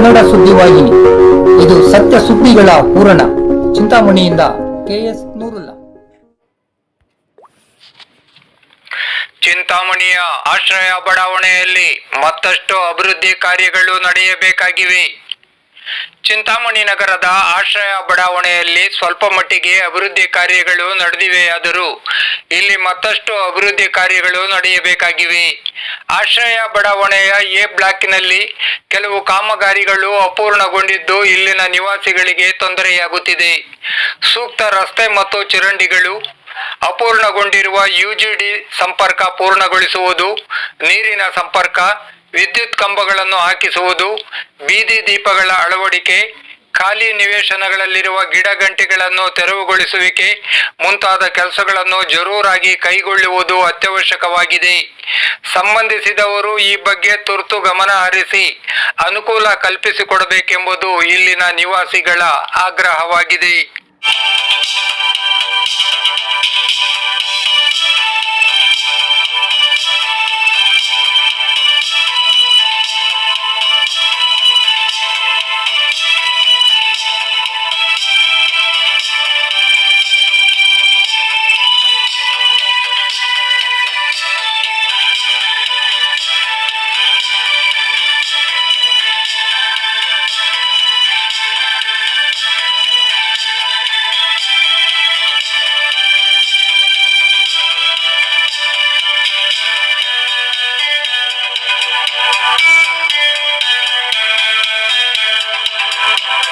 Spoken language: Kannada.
ಸುದ್ದಿವಾಹಿನಿ ಇದು ಸತ್ಯ ಸುದ್ದಿಗಳ ಪೂರಣ ಚಿಂತಾಮಣಿಯಿಂದ ಕೆಎಸ್ ನೂರುಲ್ಲ. ಚಿಂತಾಮಣಿಯ ಆಶ್ರಯ ಬಡಾವಣೆಯಲ್ಲಿ ಮತ್ತಷ್ಟು ಅಭಿವೃದ್ಧಿ ಕಾರ್ಯಗಳು ನಡೆಯಬೇಕಾಗಿವೆ. ಚಿಂತಾಮಣಿ ನಗರದ ಆಶ್ರಯ ಬಡಾವಣೆಯಲ್ಲಿ ಸ್ವಲ್ಪ ಮಟ್ಟಿಗೆ ಅಭಿವೃದ್ಧಿ ಕಾರ್ಯಗಳು ನಡೆದಿವೆಯಾದರೂ ಇಲ್ಲಿ ಮತ್ತಷ್ಟು ಅಭಿವೃದ್ಧಿ ಕಾರ್ಯಗಳು ನಡೆಯಬೇಕಾಗಿವೆ. ಆಶ್ರಯ ಬಡಾವಣೆಯ ಎ ಬ್ಲಾಕ್ನಲ್ಲಿ ಕೆಲವು ಕಾಮಗಾರಿಗಳು ಅಪೂರ್ಣಗೊಂಡಿದ್ದು ಇಲ್ಲಿನ ನಿವಾಸಿಗಳಿಗೆ ತೊಂದರೆಯಾಗುತ್ತಿದೆ. ಸೂಕ್ತ ರಸ್ತೆ ಮತ್ತು ಚರಂಡಿಗಳು ಅಪೂರ್ಣಗೊಂಡಿರುವ ಯುಜಿಡಿ ಸಂಪರ್ಕ ಪೂರ್ಣಗೊಳಿಸುವುದು, ನೀರಿನ ಸಂಪರ್ಕ ವಿದ್ಯುತ್ ಕಂಬಗಳನ್ನು ಹಾಕಿಸುವುದು, ಬೀದಿ ದೀಪಗಳ ಅಳವಡಿಕೆ, ಖಾಲಿ ನಿವೇಶನಗಳಲ್ಲಿರುವ ಗಿಡಗಂಟಿಗಳನ್ನು ತೆರವುಗೊಳಿಸುವಿಕೆ, ಮುಂತಾದ ಕೆಲಸಗಳನ್ನು ಜರೂರಾಗಿ ಕೈಗೊಳ್ಳುವುದು ಅತ್ಯವಶ್ಯಕವಾಗಿದೆ. ಸಂಬಂಧಿಸಿದವರು ಈ ಬಗ್ಗೆ ತುರ್ತು ಗಮನ ಹರಿಸಿ, ಅನುಕೂಲ ಕಲ್ಪಿಸಿಕೊಡಬೇಕೆಂಬುದು ಇಲ್ಲಿನ ನಿವಾಸಿಗಳ ಆಗ್ರಹವಾಗಿದೆ.